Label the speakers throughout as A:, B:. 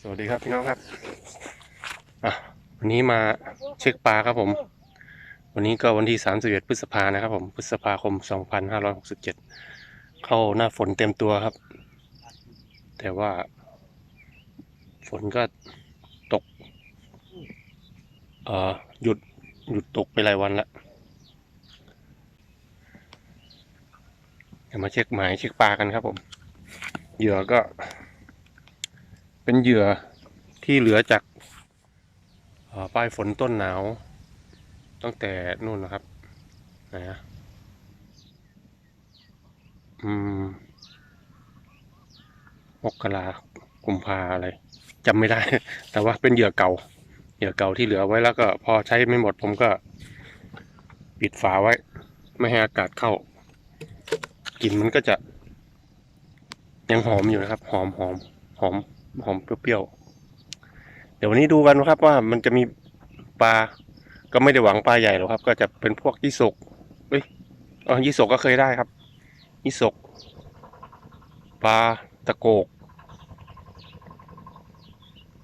A: สวัสดีครับพี่น้องครับอะวันนี้มาเช็คปลาครับผม วันนี้ก็วันที่ 31 พฤษภานะครับผม พฤษภาคม 2567 เข้าหน้าฝนเต็มตัวครับ แต่ว่า ฝนก็ตก เอ่อ หยุด หยุดตกไปหลายวันแล้วเดี๋ยวมาเช็คหมายเช็คปลากันครับผม เหยื่อก็ เป็นเหยื่อที่เหลือจากปลายฝนต้นหนาว ตั้งแต่นู่นนะครับนะอืมมกรากุมภาอะไรจำไม่ได้ แต่ว่าเป็นเหยื่อเก่า เหยื่อเก่าที่เหลือไว้แล้วก็ พอใช้ไม่หมดผมก็ ปิดฝาไว้ ไม่ให้อากาศเข้ากลิ่นมันก็จะ ยังหอมอยู่นะครับ หอมหอมหอม หอมเปรี้ยวๆ เดี๋ยววันนี้ดูกันนะครับว่ามันจะมีปลา ก็ไม่ได้หวังปลาใหญ่หรอกครับ ก็จะเป็นพวกยี่สกเอ้ยอ๋อยี่สกก็เคยได้ครับ ยี่สกปลาตะโกก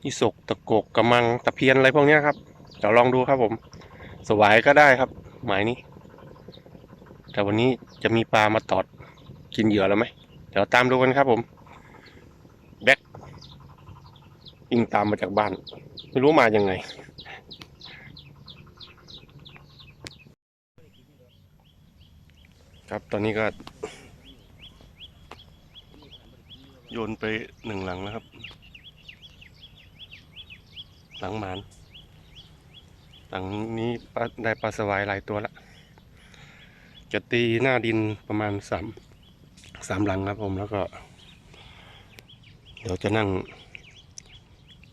A: ยี่สกตะโกกกระมังตะเพียนอะไรพวกนี้ครับเดี๋ยวลองดูครับผม สวายก็ได้ครับ หมายนี้ แต่วันนี้จะมีปลามาตอดกินเหยื่อแล้วไหมเดี๋ยวตามดูกันครับผม แบ็ค วิ่งตามมาจากบ้าน ไม่รู้มายังไง ครับตอนนี้ก็ โยนไปหนึ่งหลังนะครับ หลังหมาน หลังนี้ได้ปลาสวายหลายตัวละจะตีหน้าดินประมาณสามสามหลังครับผมแล้วก็ เดี๋ยวจะนั่ง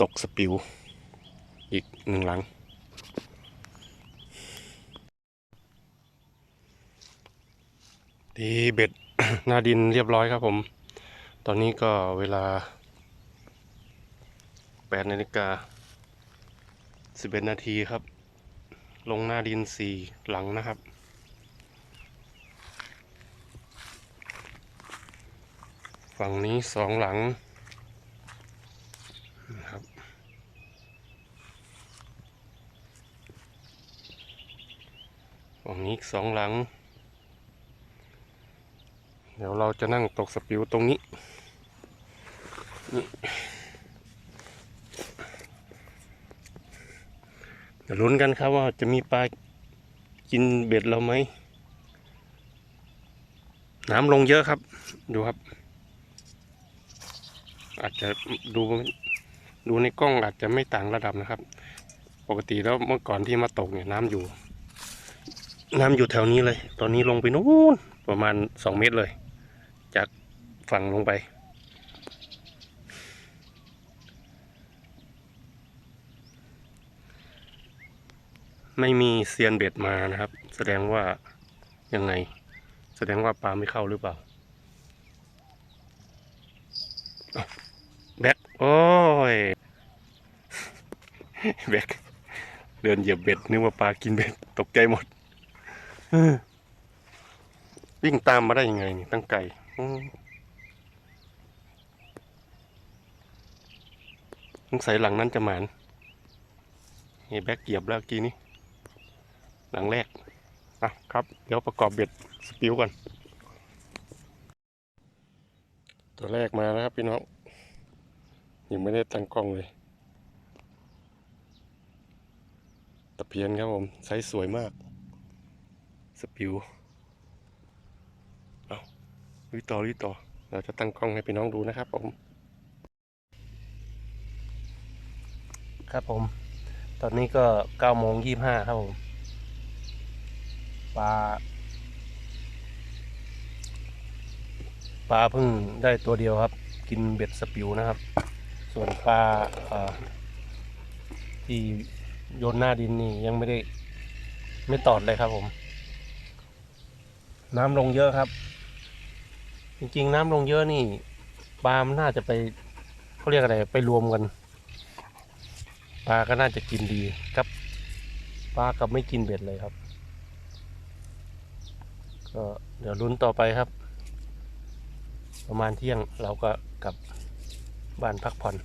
A: ตกสปิว อีกหนึ่งหลังตีเบ็ดหน้าดินเรียบร้อยครับผม ตอนนี้ก็เวลา8นาฬิกา11 นาทีครับ ลงหน้าดินสี่หลังนะครับฝั่งนี้สองหลังนะครับ ฝั่งนี้อีกสองหลัง เดี๋ยวเราจะนั่งตกสปิวตรงนี้นี่เดี๋ยวลุ้นกันครับว่าจะมีปลากินเบ็ดเราไหม น้ำลงเยอะครับ ดูครับ อาจจะดูดูในกล้องอาจจะไม่ต่างระดับนะครับ ปกติแล้วเมื่อก่อนที่มาตกเนี่ยน้ำอยู่ น้ำอยู่แถวนี้เลย ตอนนี้ลงไปนู้นประมาณสองเมตรเลย จากฝั่งลงไป ไม่มีเซียนเบ็ดมานะครับ แสดงว่ายังไง แสดงว่าปลาไม่เข้าหรือเปล่าแบกโอ้ยแบกเดินเหยียบเบ็ดนึกว่าปลากินเบ็ดตกใจหมด วิ่งตามมาได้ยังไงนี่ตั้งไก่อืมสงสัยหลังนั้นจะหมานเฮ้แบกเหยียบแล้วกี้นี้ หลังแรกอะครับ เดี๋ยวประกอบเบ็ดสปิวก่อน ตัวแรกมาแล้วครับพี่น้องยังไม่ได้ตั้งกล้องเลยตะเพียนครับผมไซส์สวยมาก สปิวเอาลุยต่อลุยต่อ เราจะตั้งกล้องให้พี่น้องดูนะครับผม ครับผม ตอนนี้ก็เก้าโมงยี่ห้าครับผมปลาปลาเพิ่งได้ตัวเดียวครับ กินเบ็ดสปิวนะครับ ส่วนปลาที่โยนหน้าดินนี่ยังไม่ได้ไม่ตอดเลยครับผม น้ำลงเยอะครับ จริงๆ น้ำลงเยอะนี่ปลามันน่าจะไปเขาเรียกอะไรไปรวมกันปลาก็น่าจะกินดีครับปลากับไม่กินเบ็ดเลยครับ ก็เดี๋ยวลุ้นต่อไปครับ ประมาณเที่ยงเราก็กลับบ้านพักผ่อน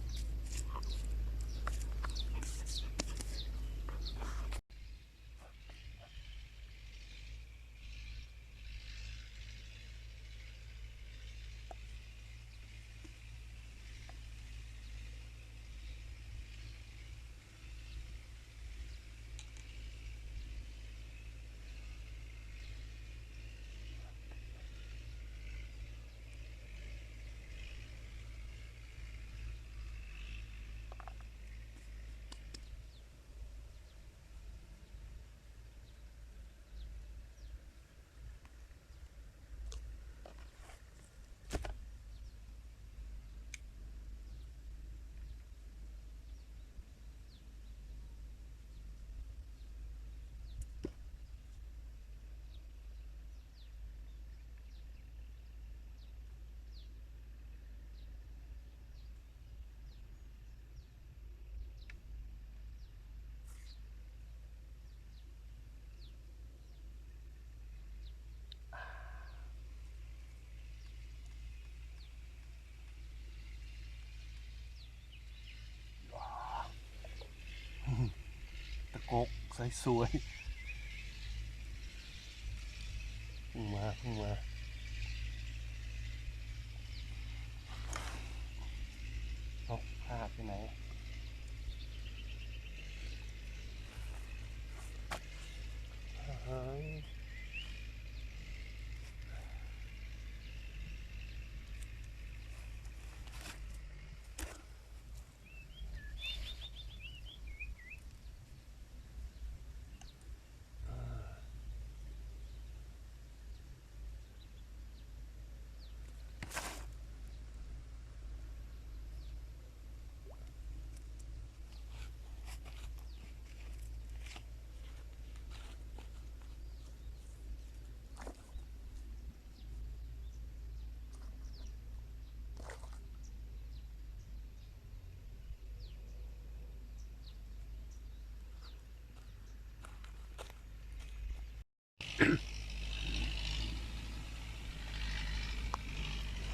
A: สวยสวยเพิ่งมาพิ่งมาเอาผ้าไปไหน เฮ้ย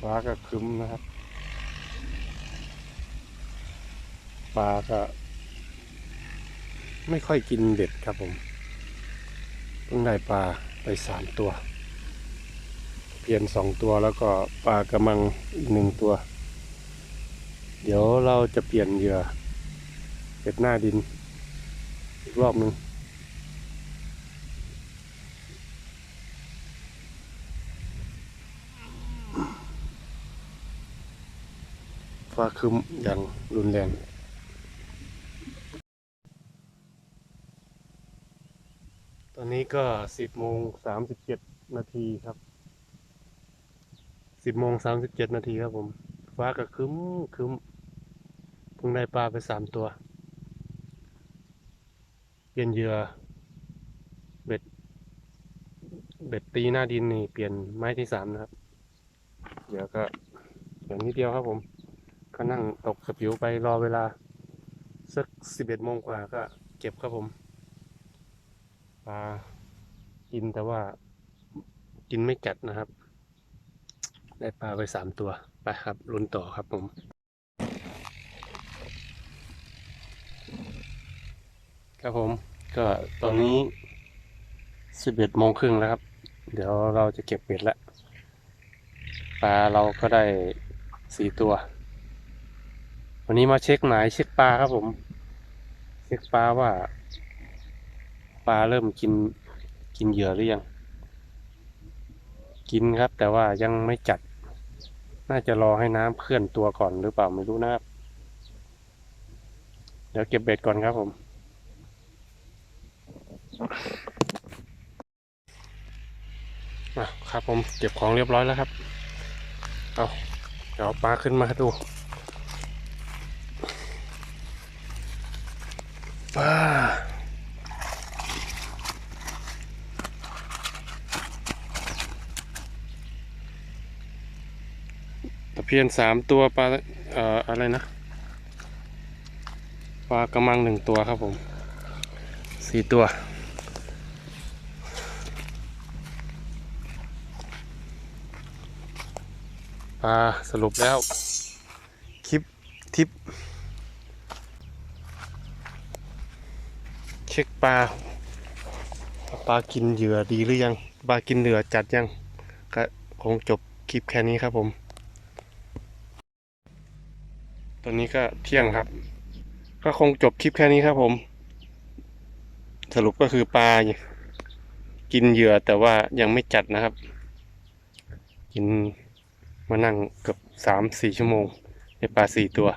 A: ฟ้าก็คึ้มนะครับปลาก็ ไม่ค่อยกินเบ็ดครับผมเพิ่งได้ปลาไปสามตัว เพียนสองตัวแล้วก็ปลากระมังอีกหนึ่งตัว เดี๋ยวเราจะเปลี่ยนเหยื่อเบ็ดหน้าดิน อีกรอบหนึ่ง ฟ้าครึ้มอย่างรุนแรงตอนนี้ก็สิบโมงสามสิบเจ็ดนาทีครับสิบโมงสามสิบเจ็ดนาทีครับผม ฟ้าก็ครึ้มครึ้มเพิ่งได้ปลาไปสามตัวเปลี่ยนเหยื่อเบ็ด เบ็ดตีหน้าดินนี่เปลี่ยนไม้ที่สามนะครับเดี๋ยวก็อย่างนิดเดียวครับผม ก็นั่งตกสปิวไปรอเวลา สักสิบเอ็ดโมงกว่าก็เก็บครับผมปลากินแต่ว่ากินไม่กัดนะครับ ได้ปลาไปสามตัว ไปครับลุ้นต่อครับผมครับผมก็ตอนนี้สิบเอ็ดโมงครึ่งแล้วครับ เดี๋ยวเราจะเก็บเบ็ดแล้วปลาเราก็ได้สี่ตัว วันนี้มาเช็คหมายเช็คปลาครับผม เช็คปลาว่า ปลาเริ่มกินกินเหยื่อหรือยัง กินครับ แต่ว่ายังไม่จัด น่าจะรอให้น้ำเคลื่อนตัวก่อนหรือเปล่าไม่รู้นะครับ เดี๋ยวเก็บเบ็ดก่อนครับผมครับผมเก็บของเรียบร้อยแล้วครับ เอาเดี๋ยวปลาขึ้นมาดู ปลา ตะเพียนสามตัวปลาเอ่ออะไรนะปลากระมังหนึ่งตัวครับผมสี่ตัวปลาสรุปแล้ว คลิปทิป เช็คปลาปลากินเหยื่อดีหรือยังปลากินเหยื่อจัดยังก็คงจบคลิปแค่นี้ครับผม ตอนนี้ก็เที่ยงครับ ก็คงจบคลิปแค่นี้ครับผม สรุปก็คือปลากินเหยื่อแต่ว่ายังไม่จัดนะครับ กินมานั่งเกือบสามสี่ชั่วโมงในปลาสี่ตัว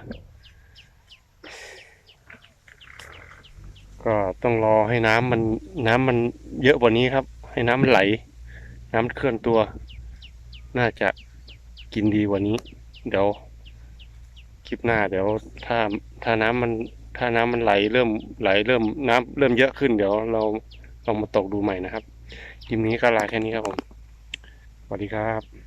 A: ก็ต้องรอให้น้ำมันน้ำมันเยอะกว่านี้ครับ ให้น้ำมันไหล น้ำเคลื่อนตัว น่าจะกินดีกว่านี้ เดี๋ยวคลิปหน้า เดี๋ยวถ้าถ้าน้ำมันถ้าน้ำมันไหลเริ่มไหลเริ่มน้ำเริ่มเยอะขึ้นเดี๋ยวเราลองมาตกดูใหม่นะครับคลิปนี้ก็ลาแค่นี้ครับผมสวัสดีครับ